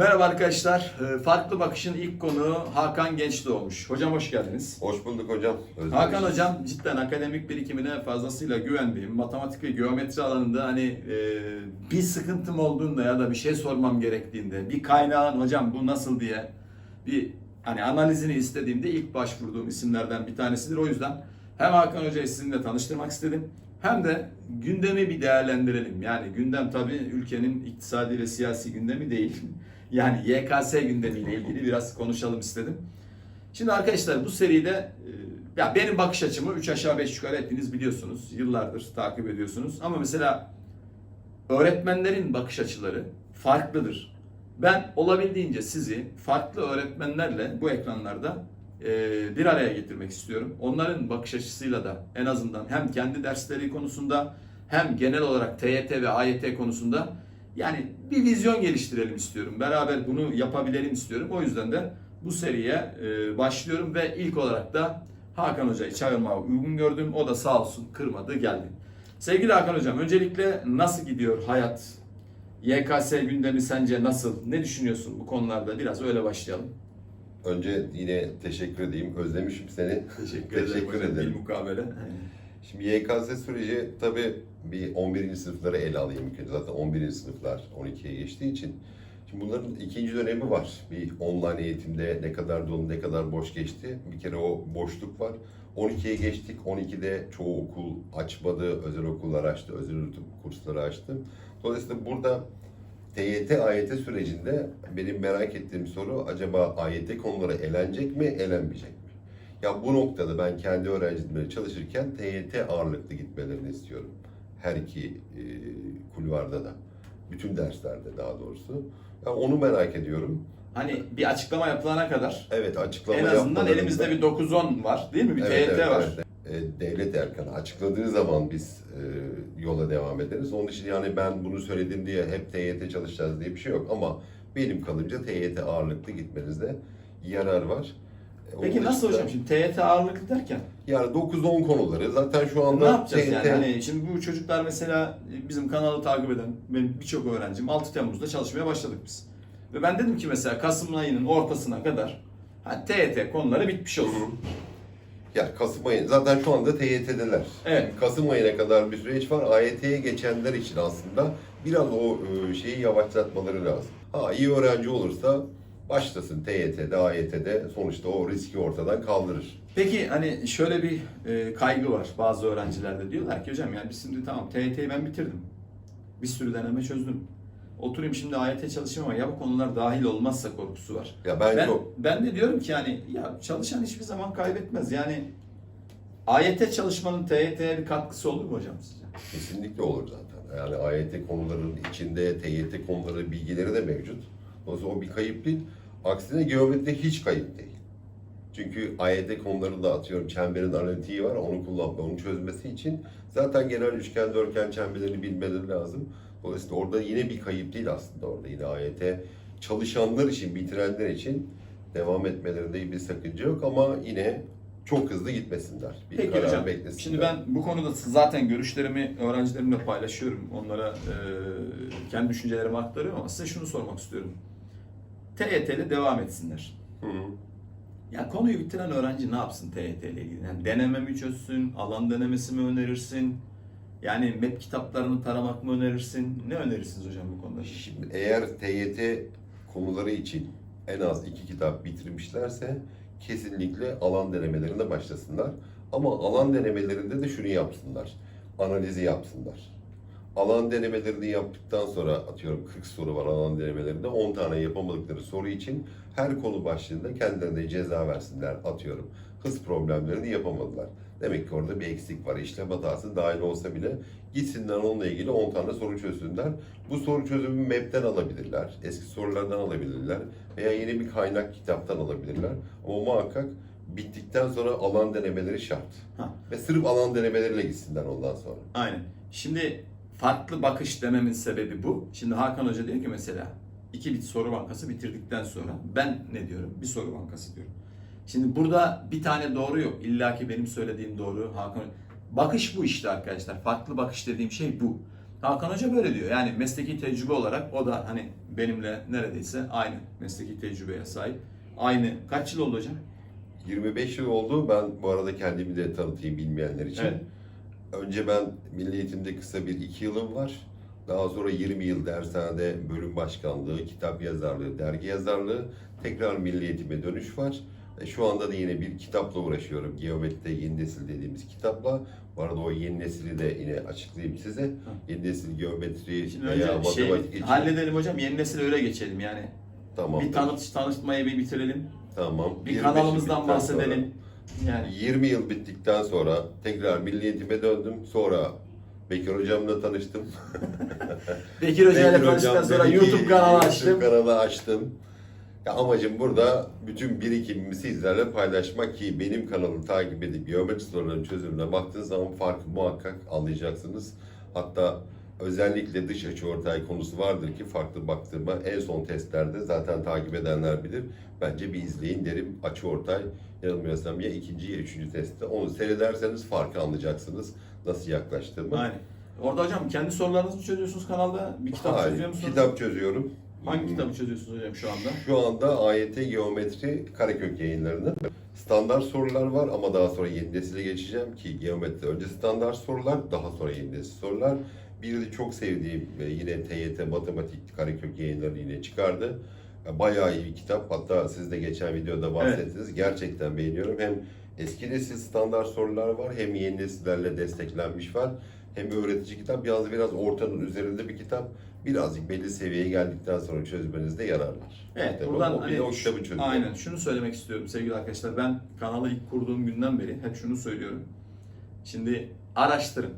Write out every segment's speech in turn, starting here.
Merhaba arkadaşlar. Ee, Farklı Bakış'ın ilk konuğu Hakan Genç doğmuş. Hocam hoş geldiniz. Hoş bulduk hocam. Özlemişiz. Hakan hocam cidden akademik birikimine fazlasıyla güvendiğim, matematik ve geometri alanında hani e, bir sıkıntım olduğunda ya da bir şey sormam gerektiğinde, bir kaynağın hocam bu nasıl diye bir hani analizini istediğimde ilk başvurduğum isimlerden bir tanesidir. O yüzden hem Hakan Hoca'yı sizinle tanıştırmak istedim hem de gündemi bir değerlendirelim. Yani gündem tabii ülkenin iktisadi ve siyasi gündemi değil. Yani YKS gündemiyle ilgili biraz konuşalım istedim. Şimdi arkadaşlar bu seride e, ya benim bakış açımı 3 aşağı 5 yukarı hepiniz biliyorsunuz. Yıllardır takip ediyorsunuz. Ama mesela öğretmenlerin bakış açıları farklıdır. Ben olabildiğince sizi farklı öğretmenlerle bu ekranlarda e, bir araya getirmek istiyorum. Onların bakış açısıyla da en azından hem kendi dersleri konusunda hem genel olarak TYT ve AYT konusunda yani bir vizyon geliştirelim istiyorum. Beraber bunu yapabilelim istiyorum. O yüzden de bu seriye e, başlıyorum ve ilk olarak da Hakan Hoca'yı çağırmaya uygun gördüm. O da sağ olsun kırmadı geldi. Sevgili Hakan Hocam öncelikle nasıl gidiyor hayat? YKS gündemi sence nasıl? Ne düşünüyorsun bu konularda? Biraz öyle başlayalım. Önce yine teşekkür edeyim. Özlemişim seni. Teşekkür, Teşekkür ederim. ederim. Bir mukabele. Şimdi YKS süreci tabii bir 11. sınıfları ele alayım ilk önce. Zaten 11. sınıflar 12'ye geçtiği için. Şimdi bunların ikinci dönemi var. Bir online eğitimde ne kadar dolu ne kadar boş geçti. Bir kere o boşluk var. 12'ye geçtik. 12'de çoğu okul açmadı. Özel okullar açtı. Özel kursları açtı. Dolayısıyla burada TYT, AYT sürecinde benim merak ettiğim soru acaba AYT konuları elenecek mi, elenmeyecek mi? Ya bu noktada ben kendi öğrencilerimle çalışırken TYT ağırlıklı gitmelerini istiyorum. Her iki e, kulvarda da. Bütün derslerde daha doğrusu. Ya onu merak ediyorum. Hani bir açıklama yapılana kadar Evet açıklama en azından elimizde bir 9-10 var değil mi? Bir Evet, TYT evet, var. evet. E, Devlet erkanı açıkladığı zaman biz e, yola devam ederiz. Onun için yani ben bunu söyledim diye hep TYT çalışacağız diye bir şey yok ama benim kalınca TYT ağırlıklı gitmenizde yarar var. E, Peki nasıl dışında- hocam şimdi TYT ağırlıklı derken? Yani 9-10 konuları zaten şu anda Ne yapacağız TYT yani? Hani şimdi bu çocuklar mesela bizim kanalı takip eden benim birçok öğrencim 6 Temmuz'da çalışmaya başladık biz. Ve ben dedim ki mesela Kasım ayının ortasına kadar hani TYT konuları bitmiş olsun. Ya Kasım ayı zaten şu anda TYT'deler. Evet. Kasım ayına kadar bir süreç var. AYT'ye geçenler için aslında biraz o e, şeyi yavaşlatmaları lazım. Ha iyi öğrenci olursa başlasın TYT'de, AYT'de sonuçta o riski ortadan kaldırır. Peki hani şöyle bir e, kaygı var bazı öğrencilerde diyorlar ki hocam yani biz şimdi tamam TYT'yi ben bitirdim. Bir sürü deneme çözdüm. Oturayım şimdi AYT çalışayım ama ya bu konular dahil olmazsa korkusu var. Ya ben, Ben, çok ben de diyorum ki yani ya çalışan hiçbir zaman kaybetmez. Yani AYT çalışmanın TYT'ye bir katkısı olur mu hocam sizce? kesinlikle olur zaten. Yani AYT konularının içinde TYT konuları bilgileri de mevcut. Dolayısıyla o bir kayıp değil. Aksine geometride hiç kayıp değil. Çünkü AYT konularında atıyorum çemberin analitiği var. Onu kullanma, onu çözmesi için zaten genel üçgen, dörtgen çemberlerini bilmeleri lazım. Dolayısıyla orada yine bir kayıp değil aslında orada. Yine AYT çalışanlar için, bitirenler için devam etmelerinde bir sakınca yok ama yine çok hızlı gitmesinler. Bir Peki karar hocam. beklesinler. Şimdi ben bu konuda zaten görüşlerimi öğrencilerimle paylaşıyorum. Onlara e, kendi düşüncelerimi aktarıyorum ama size şunu sormak istiyorum. TYT ile devam etsinler. Hı hı. Ya konuyu bitiren öğrenci ne yapsın TYT ile ilgili? Yani deneme mi çözsün, alan denemesi mi önerirsin? Yani MEP kitaplarını taramak mı önerirsin? Ne önerirsiniz hocam bu konuda? Şimdi eğer TYT konuları için en az iki kitap bitirmişlerse kesinlikle alan denemelerine başlasınlar. Ama alan denemelerinde de şunu yapsınlar. Analizi yapsınlar. Alan denemelerini yaptıktan sonra atıyorum 40 soru var alan denemelerinde 10 tane yapamadıkları soru için her konu başlığında kendilerine ceza versinler atıyorum. Hız problemlerini yapamadılar. Demek ki orada bir eksik var. İşlem hatası dahil olsa bile gitsinler onunla ilgili 10 tane soru çözsünler. Bu soru çözümü MEP'ten alabilirler, eski sorulardan alabilirler veya yeni bir kaynak kitaptan alabilirler. Ama muhakkak bittikten sonra alan denemeleri şart. Ha. Ve sırf alan denemeleriyle gitsinler ondan sonra. Aynen. Şimdi farklı bakış dememin sebebi bu. Şimdi Hakan Hoca diyor ki mesela iki bit soru bankası bitirdikten sonra ben ne diyorum? Bir soru bankası diyorum. Şimdi burada bir tane doğru yok. İlla ki benim söylediğim doğru. Hakan Bakış bu işte arkadaşlar. Farklı bakış dediğim şey bu. Hakan Hoca böyle diyor. Yani mesleki tecrübe olarak o da hani benimle neredeyse aynı mesleki tecrübeye sahip. Aynı. Kaç yıl oldu hocam? 25 yıl oldu. Ben bu arada kendimi de tanıtayım bilmeyenler için. Evet. Önce ben Milli Eğitim'de kısa bir iki yılım var. Daha sonra 20 yıl dershanede bölüm başkanlığı, kitap yazarlığı, dergi yazarlığı. Tekrar Milli Eğitim'e dönüş var. E, Şu anda da yine bir kitapla uğraşıyorum. Geometride yeni nesil dediğimiz kitapla. Bu arada o yeni nesili de yine açıklayayım size. Yeni nesil geometri Şimdi veya önce şey matematik için. halledelim hocam. Yeni nesile öyle geçelim yani. Tamam. Bir tanıt, tanıtmayı bir bitirelim. Tamam. Bir 25 kanalımızdan bahsedelim. Yani 20 yıl bittikten sonra tekrar Milli Eğitim'e döndüm. Sonra Bekir Hocam'la tanıştım. Bekir Hoca ile Bekir tanıştıktan sonra dedi ki, YouTube kanalı açtım. YouTube kanalı açtım. Ya amacım burada bütün birikimimi sizlerle paylaşmak ki benim kanalımı takip edip geometri sorularının çözümüne baktığınız zaman farkı muhakkak anlayacaksınız. Hatta özellikle dış açı ortay konusu vardır ki farklı baktırma en son testlerde zaten takip edenler bilir. Bence bir izleyin derim açı ortay yanılmıyorsam ya ikinci ya üçüncü testte. Onu seyrederseniz farkı anlayacaksınız nasıl yaklaştığımı. Aynen. Orada hocam kendi sorularınızı mı çözüyorsunuz kanalda? Bir kitap Hayır, çözüyor musunuz? kitap çözüyorum. Hangi Hmm. kitabı çözüyorsunuz hocam şu anda? Şu anda AYT Geometri Karakök yayınlarında standart sorular var ama daha sonra yeni nesile geçeceğim ki geometri önce standart sorular daha sonra yeni nesil sorular. Bir de çok sevdiğim ve yine TYT Matematik Karakök yayınları yine çıkardı. Bayağı iyi bir kitap. Hatta siz de geçen videoda bahsettiniz. Gerçekten beğeniyorum. Hem eski nesil standart sorular var hem yeni nesillerle desteklenmiş var. Hem öğretici kitap. Yalnız biraz ortanın üzerinde bir kitap. Birazcık belli seviyeye geldikten sonra çözmenizde yarar var. Evet, Tabii buradan o, hani o kitabı. Aynen. Şunu söylemek istiyorum sevgili arkadaşlar. Ben kanalı ilk kurduğum günden beri hep şunu söylüyorum. Şimdi araştırın.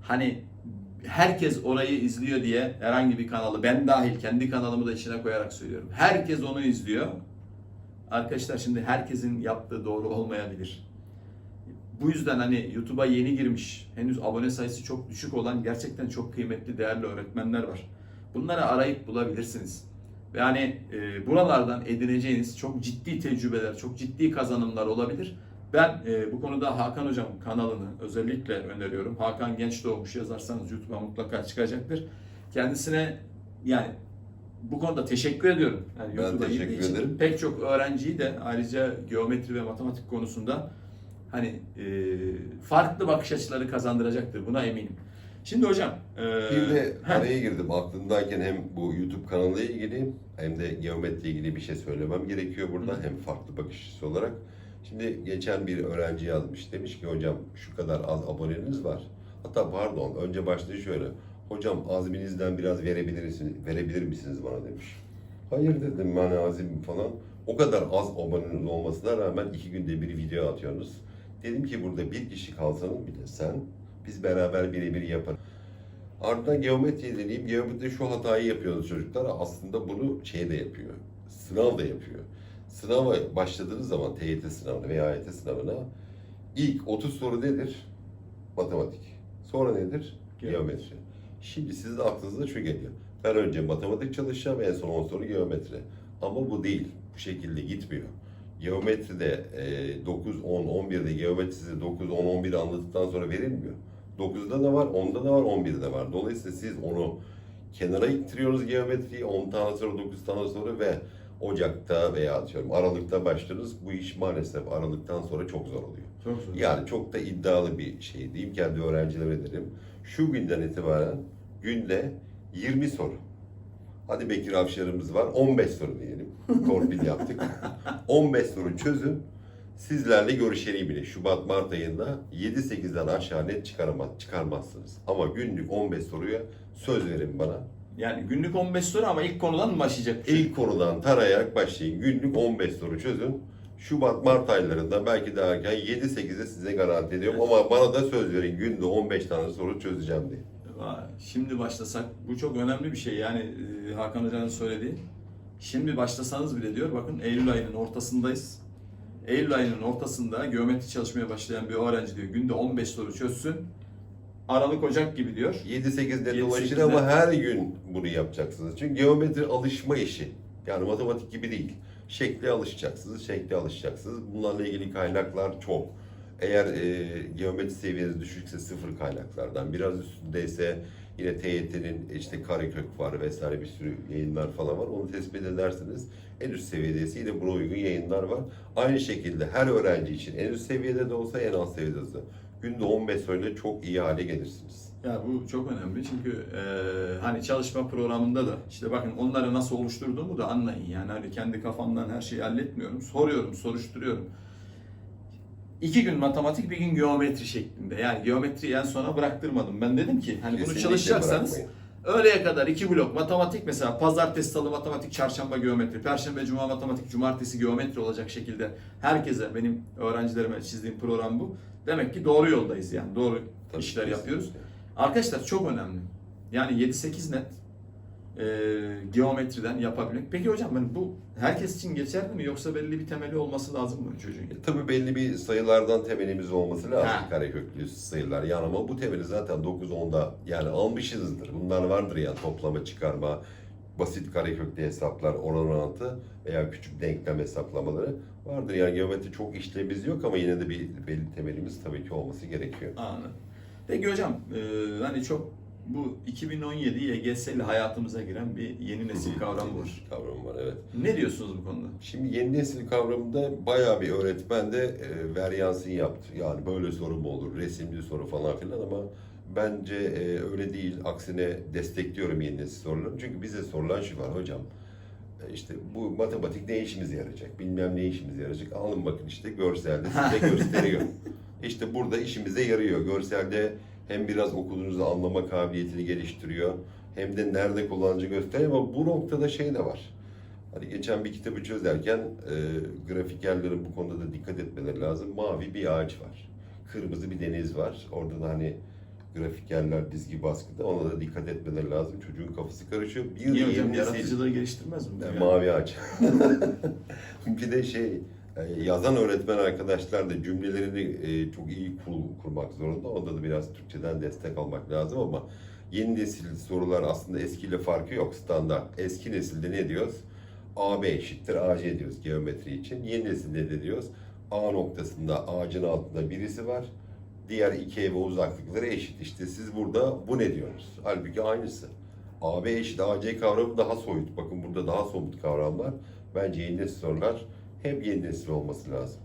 Hani herkes orayı izliyor diye herhangi bir kanalı ben dahil kendi kanalımı da içine koyarak söylüyorum. Herkes onu izliyor. Arkadaşlar şimdi herkesin yaptığı doğru olmayabilir. Bu yüzden hani YouTube'a yeni girmiş, henüz abone sayısı çok düşük olan gerçekten çok kıymetli, değerli öğretmenler var. Bunları arayıp bulabilirsiniz. Ve hani e, buralardan edineceğiniz çok ciddi tecrübeler, çok ciddi kazanımlar olabilir. Ben e, bu konuda Hakan Hocam kanalını özellikle öneriyorum. Hakan Genç Doğmuş yazarsanız YouTube'a mutlaka çıkacaktır. Kendisine yani bu konuda teşekkür ediyorum. Yani Ben YouTube'a teşekkür için ederim. Pek çok öğrenciyi de ayrıca geometri ve matematik konusunda hani e, farklı bakış açıları kazandıracaktır. Buna eminim. Şimdi hocam e, Bir de araya girdim. Aklımdayken hem bu YouTube kanalıyla ilgili hem de geometri ilgili bir şey söylemem gerekiyor burada. Hı. Hem farklı bakış açısı olarak. Şimdi geçen bir öğrenci yazmış. Demiş ki hocam şu kadar az aboneniz var. Hatta pardon önce başta şöyle. Hocam azminizden biraz verebilir misiniz, verebilir misiniz bana demiş. Hayır dedim ben azim falan. O kadar az aboneniz olmasına rağmen iki günde bir video atıyorsunuz. Dedim ki burada bir kişi kalsanız bile sen biz beraber birebir yaparız. Ardından geometri deneyim. Geometride şu hatayı yapıyoruz çocuklar. Aslında bunu şey de yapıyor. Sınav da yapıyor. Sınava başladığınız zaman TYT sınavına veya AYT sınavına ilk 30 soru nedir? Matematik. Sonra nedir? Geometri. Şimdi sizin aklınıza şu geliyor. Ben önce matematik çalışacağım, en son 10 soru geometri. Ama bu değil. Bu şekilde gitmiyor. Geometride e, 9, 10, 11'de geometri size 9, 10, 11'i anlattıktan sonra verilmiyor. 9'da da var, 10'da da var, 11'de var. Dolayısıyla siz onu kenara ittiriyoruz geometriyi. 10 tane soru, 9 tane soru ve Ocak'ta veya atıyorum Aralık'ta başlıyoruz. Bu iş maalesef Aralık'tan sonra çok zor oluyor. çok zor. Yani çok da iddialı bir şey diyeyim. Kendi öğrencilere derim. Şu günden itibaren günde 20 soru. Hadi Bekir Avşar'ımız var. 15 soru diyelim. Torpil yaptık. 15 soru çözün. Sizlerle görüşelim bile. Şubat Mart ayında 7-8'den aşağı net çıkaramaz, çıkarmazsınız. Ama günlük 15 soruya söz verin bana. Yani günlük 15 soru ama ilk konudan mı başlayacak? İlk konudan tarayarak başlayın. Günlük 15 soru çözün. Şubat Mart aylarında belki daha erken 7-8'e size garanti ediyorum ama bana da söz verin günde 15 tane soru çözeceğim diye. Şimdi başlasak bu çok önemli bir şey yani e, Hakan Hoca'nın söylediği. Şimdi başlasanız bile diyor bakın Eylül ayının ortasındayız. Eylül ayının ortasında geometri çalışmaya başlayan bir öğrenci diyor günde 15 soru çözsün. Aralık Ocak gibi diyor. 7-8'de 7-8'de. dolaşır ama her gün bunu yapacaksınız. Çünkü geometri alışma işi. Yani matematik gibi değil. Şekle alışacaksınız, şekle alışacaksınız. Bunlarla ilgili kaynaklar çok. Eğer e, geometri seviyeniz düşükse sıfır kaynaklardan, biraz üstündeyse yine TYT'nin işte karekök var vesaire bir sürü yayınlar falan var. Onu tespit edersiniz. En üst seviyedeyse yine buna uygun yayınlar var. Aynı şekilde her öğrenci için en üst seviyede de olsa en alt seviyede de olsa günde 15 soruyla çok iyi hale gelirsiniz. Ya bu çok önemli çünkü e, hani çalışma programında da işte bakın onları nasıl oluşturduğumu da anlayın. Yani hani kendi kafamdan her şeyi halletmiyorum. Soruyorum, soruşturuyorum. İki gün matematik, bir gün geometri şeklinde. Yani geometriyi en sona bıraktırmadım. Ben dedim ki hani bunu Kesinlikle çalışacaksanız bırakmayın. Öğleye kadar iki blok matematik mesela pazartesi, salı matematik, çarşamba geometri, perşembe, cuma matematik, cumartesi geometri olacak şekilde herkese benim öğrencilerime çizdiğim program bu. Demek ki doğru yoldayız yani. Doğru Tabii, işler yapıyoruz. Arkadaşlar çok önemli. Yani 7-8 net e, geometriden yapabilmek. Peki hocam ben bu herkes için geçerli mi yoksa belli bir temeli olması lazım mı çocuğun? E, Tabii belli bir sayılardan temelimiz olması lazım. Ha. Kareköklü sayılar. Yani ama bu temeli zaten 9-10'da yani almışızdır. Bunlar vardır ya toplama, çıkarma, basit kareköklü hesaplar, oran orantı veya küçük denklem hesaplamaları vardır. Yani geometri çok işlemimiz yok ama yine de bir belli temelimiz tabii ki olması gerekiyor. Anladım. Peki hocam e, hani çok bu 2017 YGS ile hayatımıza giren bir yeni nesil kavram var. Kavram var evet. Ne diyorsunuz bu konuda? Şimdi yeni nesil kavramında bayağı bir öğretmen de e, varyansın yaptı. Yani böyle soru mu olur, resimli soru falan filan ama bence e, öyle değil. Aksine destekliyorum yeni nesil soruları. Çünkü bize sorulan şu var hocam. e, işte bu matematik ne işimize yarayacak? Bilmem ne işimize yarayacak. Alın bakın işte görselde size gösteriyor. İşte burada işimize yarıyor. Görselde hem biraz okuduğunuzu anlama kabiliyetini geliştiriyor. Hem de nerede kullanıcı gösteriyor ama bu noktada şey de var. Hani geçen bir kitabı çözerken e, grafikerlerin bu konuda da dikkat etmeleri lazım. Mavi bir ağaç var. Kırmızı bir deniz var. Orada da hani grafikerler dizgi baskıda ona da dikkat etmeleri lazım. Çocuğun kafası karışıyor. Bir de hocam yaratıcılığı geliştirmez mi? yani ya? mavi ağaç. bir de şey yazan öğretmen arkadaşlar da cümlelerini e, çok iyi kur- kurmak zorunda. Onda da biraz Türkçeden destek almak lazım ama yeni nesil sorular aslında eskiyle farkı yok. Standart. Eski nesilde ne diyoruz? AB eşittir AC diyoruz geometri için. Yeni nesilde de diyoruz A noktasında ağacın altında birisi var. Diğer iki eve uzaklıkları eşit. İşte siz burada bu ne diyorsunuz? Halbuki aynısı. AB eşit AC kavramı daha soyut. Bakın burada daha somut kavramlar. Bence yeni nesil sorular hep yeni nesil olması lazım.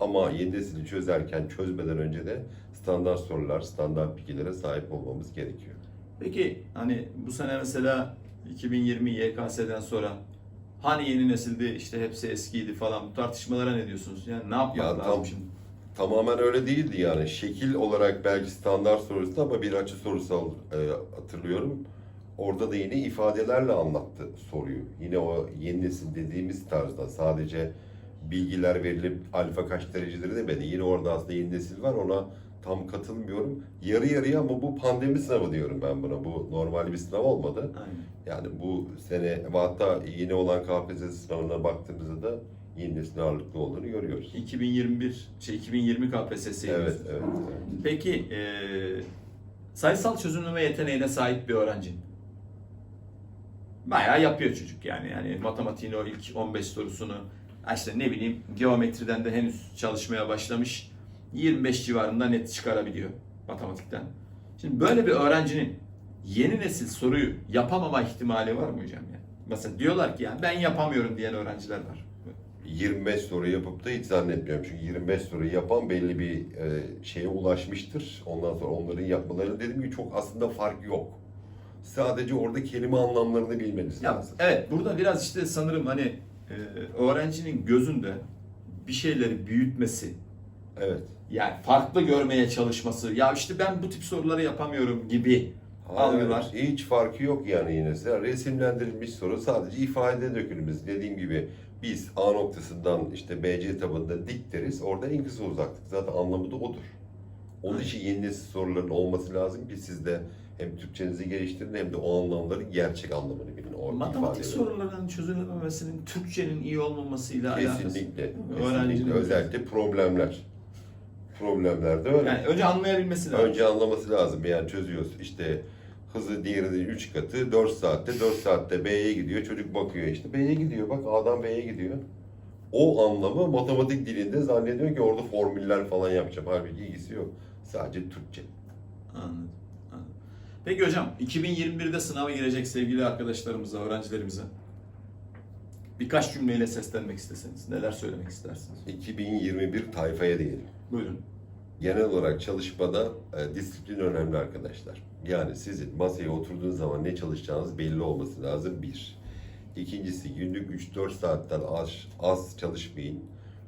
Ama yeni nesili çözerken çözmeden önce de standart sorular, standart bilgilere sahip olmamız gerekiyor. Peki hani bu sene mesela 2020 YKS'den sonra hani yeni nesildi işte hepsi eskiydi falan bu tartışmalara ne diyorsunuz? Yani ne yapmak Ya lazım tam- şimdi? Tamamen öyle değildi yani. Şekil olarak belki standart sorusu ama bir açı sorusu e, hatırlıyorum. Orada da yine ifadelerle anlattı soruyu. Yine o yeni nesil dediğimiz tarzda sadece bilgiler verilip alfa kaç dereceleri demedi. Yine orada aslında yeni nesil var ona tam katılmıyorum. Yarı yarıya ama bu pandemi sınavı diyorum ben buna. Bu normal bir sınav olmadı. Aynen. Yani bu sene hatta yeni olan KPSS sınavına baktığımızda da yeni nesil ağırlıklı olduğunu görüyoruz. 2021 şey 2020 KPSS'yi Evet, evet, evet. Peki e, sayısal çözümleme yeteneğine sahip bir öğrenci. Bayağı yapıyor çocuk yani. Yani matematiğin o ilk 15 sorusunu işte ne bileyim geometriden de henüz çalışmaya başlamış. 25 civarında net çıkarabiliyor matematikten. Şimdi böyle bir öğrencinin yeni nesil soruyu yapamama ihtimali var mı hocam ya? Mesela diyorlar ki yani ben yapamıyorum diyen öğrenciler var. 25 soru yapıp da hiç zannetmiyorum. Çünkü 25 soru yapan belli bir e, şeye ulaşmıştır. Ondan sonra onların yapmaları dediğim gibi çok aslında fark yok. Sadece orada kelime anlamlarını bilmeniz Ya, lazım. evet burada biraz işte sanırım hani öğrencinin gözünde bir şeyleri büyütmesi, Evet. yani farklı görmeye çalışması, ya işte ben bu tip soruları yapamıyorum gibi algılar. Hayır, hiç farkı yok yani yine. Resimlendirilmiş soru sadece ifade dökülümüz. Dediğim gibi biz A noktasından işte BC tabanında dik deriz. Orada en kısa uzaklık. Zaten anlamı da odur. Onun için yeni nesil soruların olması lazım ki siz de hem Türkçenizi geliştirin hem de o anlamların gerçek anlamını bilin. O Matematik ifadeleri. sorularının çözülememesinin Türkçenin iyi olmamasıyla alakası. Kesinlikle. Öğrencinin kesinlikle. Özellikle problemler. Problemlerde öyle. Yani önce anlayabilmesi lazım. Önce anlaması lazım. Yani çözüyoruz. İşte hızı diğerinin 3 katı 4 saatte 4 saatte B'ye gidiyor. Çocuk bakıyor işte B'ye gidiyor. Bak A'dan B'ye gidiyor. o anlamı matematik dilinde zannediyor ki orada formüller falan yapacağım. Halbuki ilgisi yok. Sadece Türkçe. Anladım. Peki hocam 2021'de sınava girecek sevgili arkadaşlarımıza, öğrencilerimize birkaç cümleyle seslenmek isteseniz neler söylemek istersiniz? 2021 tayfaya diyelim. Buyurun. Genel olarak çalışmada e, disiplin önemli arkadaşlar. Yani sizin masaya oturduğunuz zaman ne çalışacağınız belli olması lazım bir. İkincisi günlük 3-4 saatten az, az çalışmayın.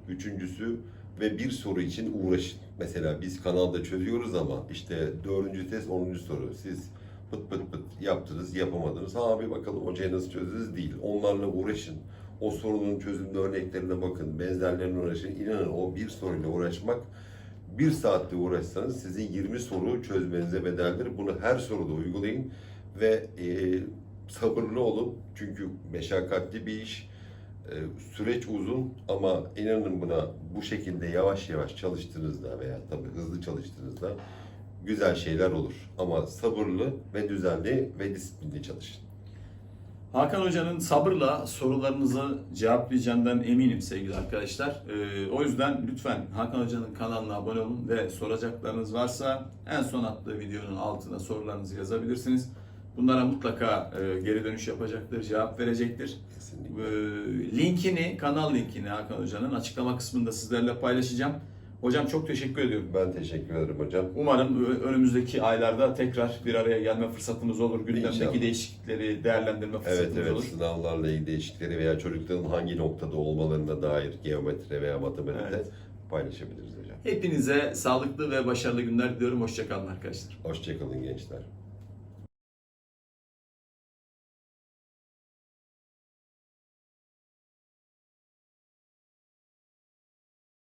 Üçüncüsü ve bir soru için uğraşın. Mesela biz kanalda çözüyoruz ama işte dördüncü test 10. soru. Siz pıt pıt pıt yaptınız yapamadınız. Ha bir bakalım hocaya nasıl çözdünüz değil. Onlarla uğraşın. O sorunun çözümlü örneklerine bakın. Benzerlerine uğraşın. İnanın o bir soruyla uğraşmak bir saatte uğraşsanız sizin 20 soru çözmenize bedeldir. Bunu her soruda uygulayın ve e, sabırlı olun. Çünkü meşakkatli bir iş. E, süreç uzun ama inanın buna bu şekilde yavaş yavaş çalıştığınızda veya tabii hızlı çalıştığınızda güzel şeyler olur. Ama sabırlı ve düzenli ve disiplinli çalışın. Hakan Hoca'nın sabırla sorularınızı cevaplayacağından eminim sevgili arkadaşlar. Ee, o yüzden lütfen Hakan Hoca'nın kanalına abone olun ve soracaklarınız varsa en son attığı videonun altına sorularınızı yazabilirsiniz. Bunlara mutlaka e, geri dönüş yapacaktır, cevap verecektir. Kesinlikle. Ee, linkini, kanal linkini Hakan Hoca'nın açıklama kısmında sizlerle paylaşacağım. Hocam çok teşekkür ediyorum. Ben teşekkür ederim hocam. Umarım ö- önümüzdeki aylarda tekrar bir araya gelme fırsatımız olur. Gündemdeki İnşallah. değişiklikleri değerlendirme Evet fırsatımız evet olur. sınavlarla ilgili değişiklikleri veya çocukların hangi noktada olmalarına dair geometri veya matematikte Evet. paylaşabiliriz hocam. Hepinize sağlıklı ve başarılı günler diliyorum. Hoşçakalın arkadaşlar. Hoşçakalın gençler.